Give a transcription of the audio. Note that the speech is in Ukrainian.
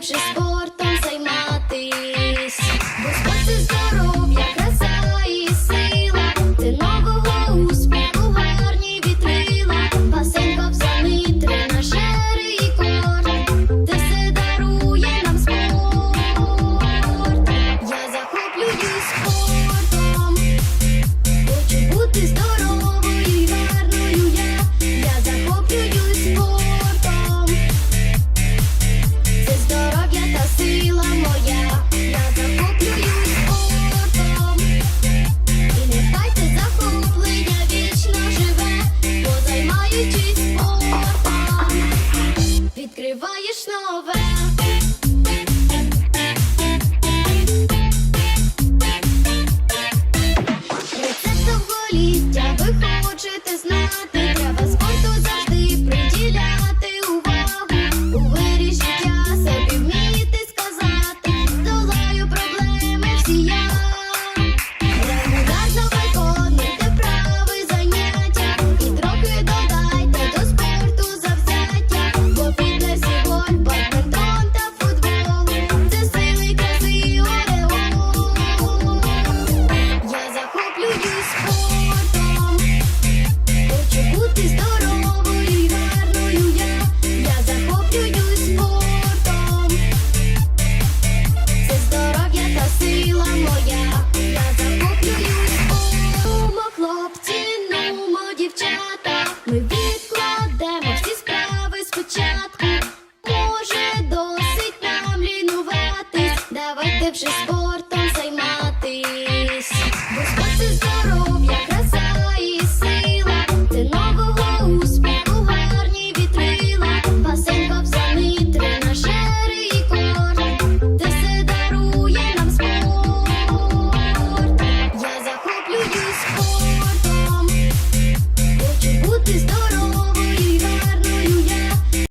just відкриваєш нове. Just sport.